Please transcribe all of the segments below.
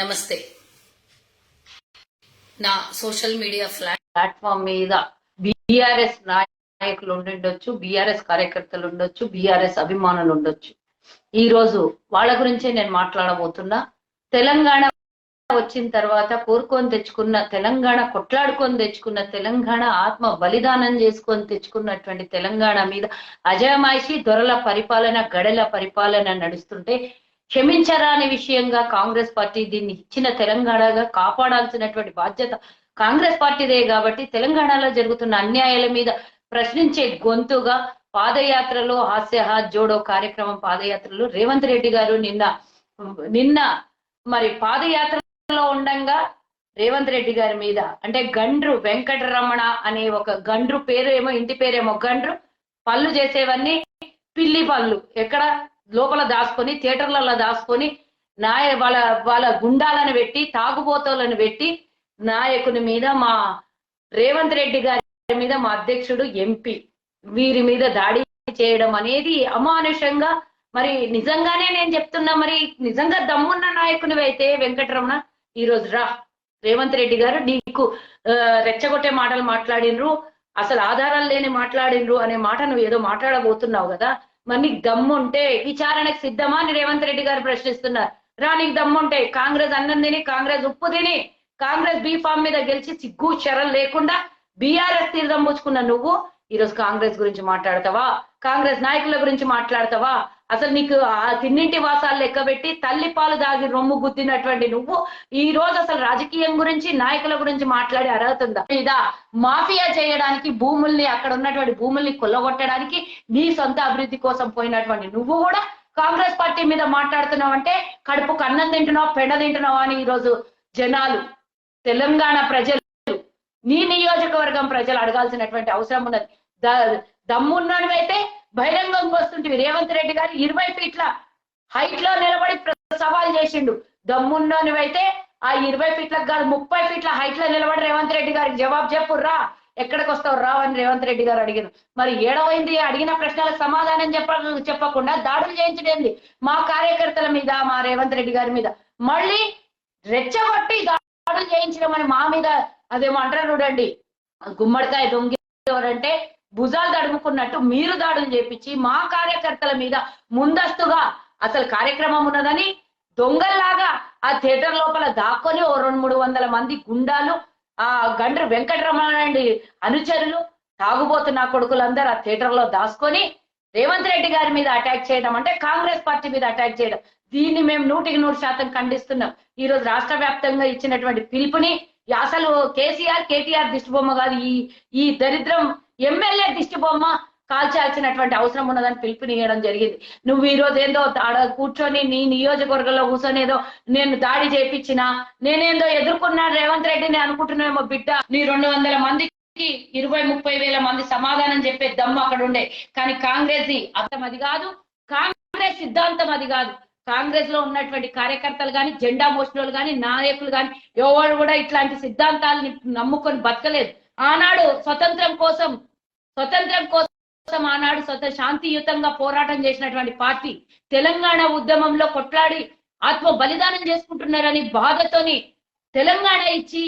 నమస్తే. నా social media platform మీద బీఆర్ఎస్ నాయకులు ఉండుండొచ్చు బీఆర్ఎస్ కార్యకర్తలు ఉండొచ్చు బీఆర్ఎస్ అభిమానులు ఉండొచ్చు. ఈ రోజు వాళ్ళ గురించే నేను మాట్లాడబోతున్నా. తెలంగాణ వచ్చిన తర్వాత కోరుకొని తెచ్చుకున్న తెలంగాణ కొట్లాడుకొని తెచ్చుకున్న తెలంగాణ ఆత్మ బలిదానం చేసుకొని తెచ్చుకున్నటువంటి తెలంగాణ మీద అజయమాయిషి దొరల పరిపాలన గడల పరిపాలన నడుస్తుంటే క్షమించరాని విషయంగా కాంగ్రెస్ పార్టీ దీన్ని ఇచ్చిన తెలంగాణగా కాపాడాల్సినటువంటి బాధ్యత కాంగ్రెస్ పార్టీదే కాబట్టి తెలంగాణలో జరుగుతున్న అన్యాయాల మీద ప్రశ్నించే గొంతుగా పాదయాత్రలో హాస్యహాత్ జోడో కార్యక్రమం పాదయాత్రలో రేవంత్ రెడ్డి గారు నిన్న నిన్న మరి పాదయాత్రలో ఉండంగా రేవంత్ రెడ్డి గారి మీద అంటే గండ్రు వెంకటరమణ అనే ఒక గండ్రు పేరు ఏమో ఇంటి పేరేమో గండ్రు పళ్ళు చేసేవన్నీ పిల్లి పళ్ళు. ఎక్కడ? లోపల దాచుకొని థియేటర్లలో దాచుకొని నాయ వాళ్ళ వాళ్ళ గుండాలను పెట్టి తాగుబోతులను పెట్టి నాయకుని మీద మా రేవంత్ రెడ్డి గారి మీద మా అధ్యక్షుడు ఎంపీ వీరి మీద దాడి చేయడం అనేది అమానుషంగా మరి నిజంగానే నేను చెప్తున్నా మరి నిజంగా దమ్మున్న నాయకుని అయితే వెంకటరమణ ఈ రోజు రా రేవంత్ రెడ్డి గారు నీకు రెచ్చగొట్టే మాటలు మాట్లాడినరు అసలు ఆధారాలు లేని మాట్లాడినరు అనే మాట నువ్వు ఏదో మాట్లాడబోతున్నావు కదా మరి నీకు దమ్ముంటే విచారణకు సిద్ధమా అని రేవంత్ రెడ్డి గారు ప్రశ్నిస్తున్నారు. రా నీకు దమ్ముంటే కాంగ్రెస్ అన్నం తిని కాంగ్రెస్ ఉప్పు తిని కాంగ్రెస్ బీ ఫామ్ మీద గెలిచి సిగ్గు చెరలు లేకుండా బీఆర్ఎస్ తీర్థం పుచ్చుకున్న నువ్వు ఈ రోజు కాంగ్రెస్ గురించి మాట్లాడతావా? కాంగ్రెస్ నాయకుల గురించి మాట్లాడతావా? అసలు నీకు ఆ తిన్నింటి వాసాలు లెక్కబెట్టి తల్లి పాలు దాగి రొమ్ము గుద్దినటువంటి నువ్వు ఈ రోజు అసలు రాజకీయం గురించి నాయకుల గురించి మాట్లాడే అర్హత ఉందా? లేదా మాఫియా చేయడానికి భూముల్ని అక్కడ ఉన్నటువంటి భూముల్ని కొల్లగొట్టడానికి నీ సొంత అభివృద్ధి కోసం పోయినటువంటి నువ్వు కూడా కాంగ్రెస్ పార్టీ మీద మాట్లాడుతున్నావు అంటే కడుపు కన్నం తింటున్నావు పెండ తింటున్నావు అని ఈ రోజు జనాలు తెలంగాణ ప్రజలు నీ నియోజకవర్గం ప్రజలు అడగాల్సినటువంటి అవసరం ఉన్నది. దమ్మున్నవైతే బహిరంగంగా వస్తుంటివి. రేవంత్ రెడ్డి గారు ఇరవై ఫీట్ల హైట్లో నిలబడి సవాల్ చేసిండు. దమ్మున్నవైతే ఆ ఇరవై ఫీట్లకు కాదు ముప్పై ఫీట్ల హైట్లో నిలబడి రేవంత్ రెడ్డి గారికి జవాబు చెప్పు రా. ఎక్కడికి వస్తావు రా అని రేవంత్ రెడ్డి గారు అడిగారు. మరి ఏడవైంది అడిగిన ప్రశ్నలకు సమాధానం చెప్ప చెప్పకుండా దాడులు చేయించడేంది మా కార్యకర్తల మీద మా రేవంత్ రెడ్డి గారి మీద. మళ్ళీ రెచ్చగొట్టి దాడులు చేయించడం అని మా మీద అదేమో అంటారు చూడండి. గుమ్మడికాయ దొంగి ఎవరంటే భుజాలు దడుముకున్నట్టు మీరు దాడులు చేపించి మా కార్యకర్తల మీద ముందస్తుగా అసలు కార్యక్రమం ఉన్నదని దొంగల్లాగా ఆ థియేటర్ లోపల దాక్కొని ఓ రెండు మూడు వందల మంది గుండాలు ఆ గండ్రు వెంకటరమణండి అనుచరులు తాగుబోతున్న కొడుకులందరూ ఆ థియేటర్లో దాచుకొని రేవంత్ రెడ్డి గారి మీద అటాక్ చేయడం అంటే కాంగ్రెస్ పార్టీ మీద అటాక్ చేయడం. దీన్ని మేము నూటికి నూరు శాతం ఖండిస్తున్నాం. ఈ రోజు రాష్ట్ర వ్యాప్తంగా ఇచ్చినటువంటి పిలుపుని అసలు కేసీఆర్ కేటీఆర్ దిష్టిబొమ్మ కాదు. ఈ ఈ దరిద్రం ఎమ్మెల్యే దిష్టిబొమ్మ కాల్చాల్సినటువంటి అవసరం ఉన్నదని పిలుపునియడం జరిగింది. నువ్వు ఈ రోజు ఏందో కూర్చొని నీ నియోజకవర్గంలో కూర్చొని ఏదో నేను దాడి చేపించిన నేనేందో ఎదుర్కొన్నా రేవంత్ రెడ్డిని అనుకుంటున్నామో బిడ్డ. నీ రెండు వందల మంది ఇరవై ముప్పై వేల మంది సమాధానం చెప్పే దమ్ము అక్కడ ఉండే. కానీ కాంగ్రెస్ అర్థం అది కాదు. కాంగ్రెస్ సిద్ధాంతం అది కాదు. కాంగ్రెస్లో ఉన్నటువంటి కార్యకర్తలు కానీ జెండా మోసిన కానీ నాయకులు కానీ ఎవరు కూడా ఇట్లాంటి సిద్ధాంతాలని నమ్ముకొని బతకలేదు. ఆనాడు స్వతంత్రం కోసం స్వతంత్రం కోసం ఆనాడు స్వత శాంతియుతంగా పోరాటం చేసినటువంటి పార్టీ తెలంగాణ ఉద్యమంలో కొట్లాడి ఆత్మ బలిదానం చేసుకుంటున్నారని బాధతోని తెలంగాణ ఇచ్చి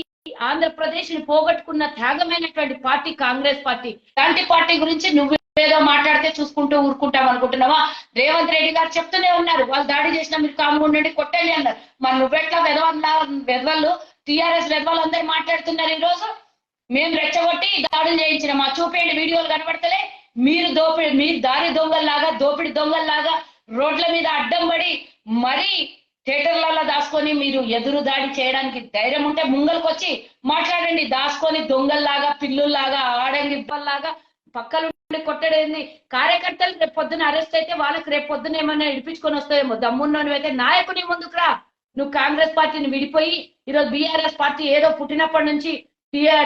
ఆంధ్రప్రదేశ్ని పోగొట్టుకున్న త్యాగమైనటువంటి పార్టీ కాంగ్రెస్ పార్టీ. ఇలాంటి పార్టీ గురించి నువ్వు ఏదో మాట్లాడితే చూసుకుంటూ ఊరుకుంటాం అనుకుంటున్నావా? రేవంత్ రెడ్డి గారు చెప్తూనే ఉన్నారు. వాళ్ళు దాడి చేసినా మీరు కాముగా ఉండండి కొట్టండి అన్నారు. మరి నువ్వెట్లా వెదవల్లా వెదవళ్ళు టీఆర్ఎస్ వెదవాళ్ళు అందరు మాట్లాడుతున్నారు ఈ రోజు మేము రెచ్చగొట్టి దాడులు చేయించిన మా చూపేయండి వీడియోలు కనబడతలే మీరు దోపిడి మీరు దారి దొంగల్లాగా దోపిడి దొంగల్లాగా రోడ్ల మీద అడ్డం పడి మరీ థియేటర్లలో దాచుకొని మీరు ఎదురు దాడి చేయడానికి ధైర్యం ఉంటే ముంగల్కి వచ్చి మాట్లాడండి. దాచుకొని దొంగల్లాగా పిల్లుల్లాగా ఆడంగిబ్బల్లాగా పక్కలు కొట్టడేంది? కార్యకర్తలు రేపు పొద్దున అరెస్ట్ అయితే వాళ్ళకి రేపు పొద్దున ఏమైనా ఇడిపించుకొని వస్తాయేమో దమ్మున్నోని అయితే నాయకుని ముందుకు రా నువ్వు కాంగ్రెస్ పార్టీని విడిపోయి ఈరోజు బీఆర్ఎస్ పార్టీ ఏదో పుట్టినప్పటి నుంచి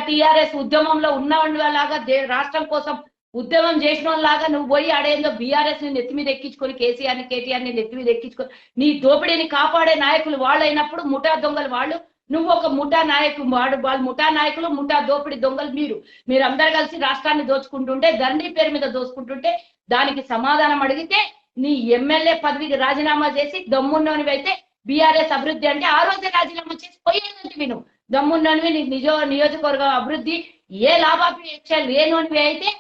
టిఆర్ఎస్ ఉద్యమంలో ఉన్న లాగా రాష్ట్రం కోసం ఉద్యమం చేసిన లాగా నువ్వు పోయి ఆడేందో బీఆర్ఎస్ని నెత్తి మీద ఎక్కించుకొని కేసీఆర్ని కేటీఆర్ని నెత్తి మీద ఎక్కించుకొని నీ దోపిడీని కాపాడే నాయకులు వాళ్ళు అయినప్పుడు ముఠా దొంగలు వాళ్ళు. నువ్వు ఒక ముఠా నాయకులు వాడు వాళ్ళు ముఠా నాయకులు ముఠా దోపిడి దొంగలు మీరు. మీరు అందరు కలిసి రాష్ట్రాన్ని దోచుకుంటుంటే ధరణి పేరు మీద దోచుకుంటుంటే దానికి సమాధానం అడిగితే నీ ఎమ్మెల్యే పదవికి రాజీనామా చేసి దమ్మున్నోనివైతే బీఆర్ఎస్ అభివృద్ధి అంటే ఆ రోజే రాజీనామా చేసి పోయేదంటే విను. దమ్మున్నవి నీకు నిజో నియోజకవర్గం అభివృద్ధి ఏ లాభాపేక్ష లేనివి అయితే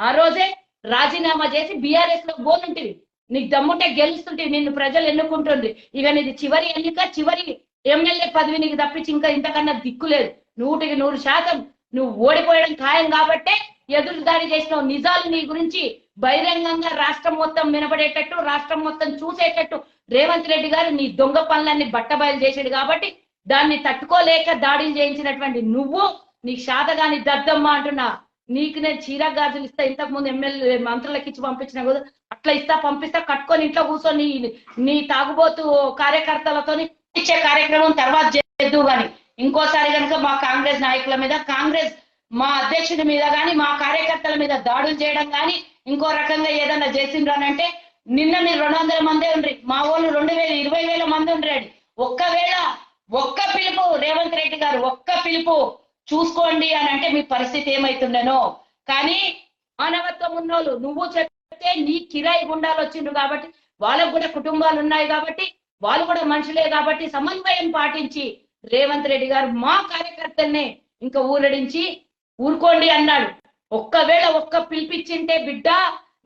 ఆ రోజే రాజీనామా చేసి బీఆర్ఎస్లో పోనుంటివి నీకు దమ్ముంటే గెలుస్తుంటే నిన్ను ప్రజలు ఎన్నుకుంటుంది ఇక నీది చివరి ఎన్నిక చివరి ఎమ్మెల్యే పదవి నీకు తప్పించి ఇంకా ఇంతకన్నా దిక్కు లేదు. నూటికి నూరు శాతం నువ్వు ఓడిపోయడం ఖాయం కాబట్టే ఎదురు దాడి చేసినావు. నిజాలు నీ గురించి బహిరంగంగా రాష్ట్రం మొత్తం వినపడేటట్టు రాష్ట్రం మొత్తం చూసేటట్టు రేవంత్ రెడ్డి గారు నీ దొంగ పనులన్నీ బట్టబయలు చేసాడు కాబట్టి దాన్ని తట్టుకోలేక దాడులు చేయించినటువంటి నువ్వు నీకు శాతగాని దద్దమ్మ అంటున్నా నీకు నేను చీర గాజులు ఇస్తా ఇంతకు ముందు ఎమ్మెల్యే మంత్రులకు ఇచ్చి పంపించిన కదా అట్లా ఇస్తా పంపిస్తా కట్టుకొని ఇంట్లో కూర్చొని నీ- తాగుబోతు కార్యకర్తలతో ఇచ్చే కార్యక్రమం తర్వాత చేద్దు గాని ఇంకోసారి కనుక మా కాంగ్రెస్ నాయకుల మీద కాంగ్రెస్ మా అధ్యక్షుడి మీద గాని మా కార్యకర్తల మీద దాడులు చేయడం గాని ఇంకో రకంగా ఏదన్నా చేసిండ్రు అంటే నిన్న మీరు రెండు వందల మంది ఉండ్రి మా వాళ్ళు రెండు వేల ఇరవై వేల మంది ఉండ్రాడు ఒక్కవేళ ఒక్క పిలుపు రేవంత్ రెడ్డి గారు ఒక్క పిలుపు చూసుకోండి అని అంటే మీ పరిస్థితి ఏమైతుండేనో. కానీ మానవత్వం ఉన్నోళ్ళు నువ్వు చెప్తే నీ కిరాయి గుండాలు వచ్చిండ్రు కాబట్టి వాళ్ళకు కూడా కుటుంబాలు ఉన్నాయి కాబట్టి వాళ్ళు కూడా మనుషులే కాబట్టి సమన్వయం పాటించి రేవంత్ రెడ్డి గారు మా కార్యకర్తల్ని ఇంకా ఊరడించి ఊరుకోండి అన్నాడు. ఒక్కవేళ ఒక్క పిలిపించింటే బిడ్డ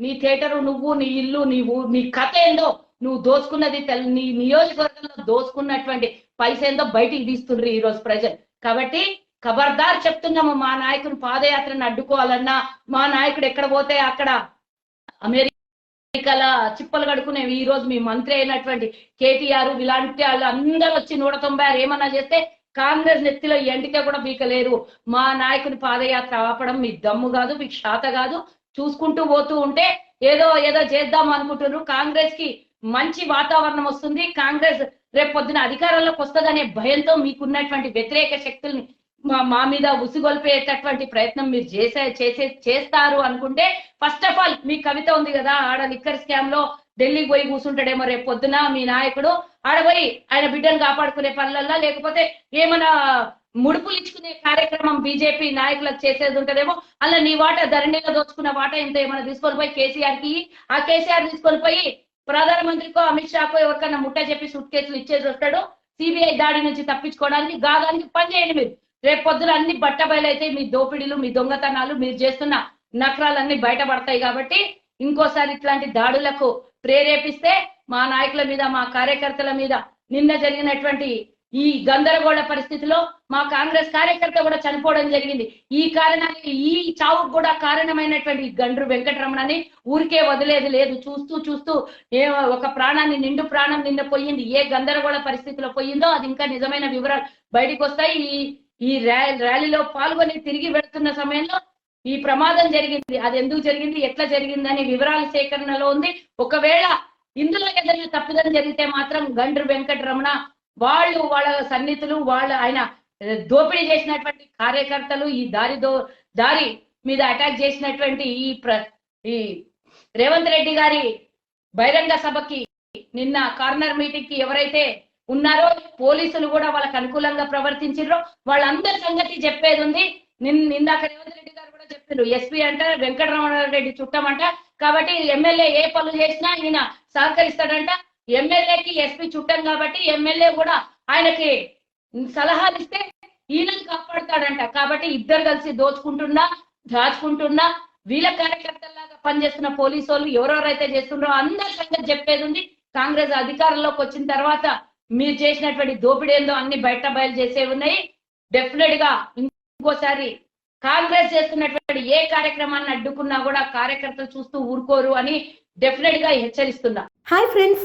నీ థియేటరు నువ్వు నీ ఇల్లు నీ ఊ- నీ కథ ఏందో నువ్వు దోచుకున్నది తెల్- నీ నియోజకవర్గంలో దోచుకున్నటువంటి పైసేందో బయటికి తీస్తుండ్రు ఈ రోజు ప్రజలు. కాబట్టి ఖబర్దార్ చెప్తున్నాము మా నాయకుని పాదయాత్రను అడ్డుకోవాలన్నా మా నాయకుడు ఎక్కడ పోతే అక్కడ అమెరికాల చిప్పలు కడుకునే ఈ రోజు మీ మంత్రి అయినటువంటి కేటీఆర్ ఇలాంటి వాళ్ళు అందరూ వచ్చి నూట తొంభై ఆరు ఏమన్నా చేస్తే కాంగ్రెస్ నెత్తిలో ఎంటికే కూడా బీకలేరు మా నాయకుని పాదయాత్ర ఆపడం మీ దమ్ము కాదు మీకు శాత కాదు. చూసుకుంటూ పోతూ ఉంటే ఏదో ఏదో చేద్దాం అనుకుంటున్నారు. కాంగ్రెస్కి మంచి వాతావరణం వస్తుంది. కాంగ్రెస్ రేపొద్దున అధికారంలోకి వస్తుందనే భయంతో మీకున్నటువంటి వ్యతిరేక శక్తుల్ని మా మీద ఉసిగొల్పేటటువంటి ప్రయత్నం మీరు చేసే చేసే చేస్తారు అనుకుంటే ఫస్ట్ ఆఫ్ ఆల్ మీ కవిత ఉంది కదా ఆడ లిక్కర్ స్కామ్లో ఢిల్లీకి పోయి కూర్చుంటాడేమో రేపు పొద్దున మీ నాయకుడు. ఆడ పోయి ఆయన బిడ్డను కాపాడుకునే పనులల్లా లేకపోతే ఏమైనా ముడుపులు ఇచ్చుకునే కార్యక్రమం బీజేపీ నాయకులకు చేసేది ఉంటదేమో అలా నీ వాట ధరణిలో దోచుకున్న వాట ఇంత ఏమైనా తీసుకొని పోయి కేసీఆర్కి ఆ కేసీఆర్ తీసుకొని పోయి ప్రధానమంత్రికో అమిత్ షాకో ఎవరికన్నా ముట్ట చెప్పి సూట్ కేసులు ఇచ్చేసి వస్తాడు. సిబిఐ దాడి నుంచి తప్పించుకోవడానికి గాదానికి పని చేయండి మీరు. రేపు పొద్దున అన్ని బట్టబయలైతే మీ దోపిడీలు మీ దొంగతనాలు మీరు చేస్తున్న నక్రాలన్నీ బయటపడతాయి కాబట్టి ఇంకోసారి ఇట్లాంటి దాడులకు ప్రేరేపిస్తే మా నాయకుల మీద మా కార్యకర్తల మీద నిన్న జరిగినటువంటి ఈ గందరగోళ పరిస్థితిలో మా కాంగ్రెస్ కార్యకర్త కూడా చనిపోవడం జరిగింది. ఈ కారణానికి ఈ చావుకు కూడా కారణమైనటువంటి గండ్రు వెంకటరమణని ఊరికే వదిలేది లేదు. చూస్తూ చూస్తూ ఏ ఒక ప్రాణాన్ని నిండు ప్రాణం నిన్న పోయింది. ఏ గందరగోళ పరిస్థితిలో పోయిందో అది ఇంకా నిజమైన వివరాలు బయటకు వస్తాయి ఈ ఈ ర్యాలీలో పాల్గొని తిరిగి వెళుతున్న సమయంలో ఈ ప్రమాదం జరిగింది. అది ఎందుకు జరిగింది? ఎట్లా జరిగిందని వివరాల సేకరణలో ఉంది. ఒకవేళ ఇందులో ఏదైనా తప్పిదం జరిగితే మాత్రం గండ్రు వెంకటరమణ వాళ్ళు వాళ్ళ సన్నిహితులు వాళ్ళ ఆయన దోపిడీ చేసినటువంటి కార్యకర్తలు ఈ దారి దో దారి మీద అటాక్ చేసినటువంటి ఈ ప్ర ఈ రేవంత్ రెడ్డి గారి బహిరంగ సభకి నిన్న కార్నర్ మీటింగ్కి ఎవరైతే ఉన్నారో పోలీసులు కూడా వాళ్ళకి అనుకూలంగా ప్రవర్తించారో వాళ్ళందరి సంగతి చెప్పేది ఉంది. నిన్న నిందాక రేవంత్ రెడ్డి గారు కూడా చెప్పారు ఎస్పీ అంట వెంకటరమణ రెడ్డి చుట్టమంట. కాబట్టి ఎమ్మెల్యే ఏ పనులు చేసినా ఈయన సహకరిస్తాడంట. ఎమ్మెల్యేకి ఎస్పీ చుట్టం కాబట్టి ఎమ్మెల్యే కూడా ఆయనకి సలహాలు ఇస్తే ఈయనని కాపాడుతాడంట. కాబట్టి ఇద్దరు కలిసి దోచుకుంటున్నా దాచుకుంటున్నా వీళ్ళ కార్యకర్తల్లాగా పనిచేస్తున్న పోలీసు వాళ్ళు ఎవరెవరైతే చేస్తున్నారో అందరి సంగతి చెప్పేది ఉంది. కాంగ్రెస్ అధికారంలోకి వచ్చిన తర్వాత మీరు చేసినటువంటి దోపిడీ ఏందో అన్ని బయట బయలు చేసే ఉన్నాయి. డెఫినెట్గా ఇంకోసారి కాంగ్రెస్ చేస్తున్నటువంటి ఏ కార్యక్రమాన్ని అడ్డుకున్నా కూడా కార్యకర్తలు చూస్తూ ఊరుకోరు అని డెఫినెట్గా హెచ్చరిస్తున్నా. Hi friends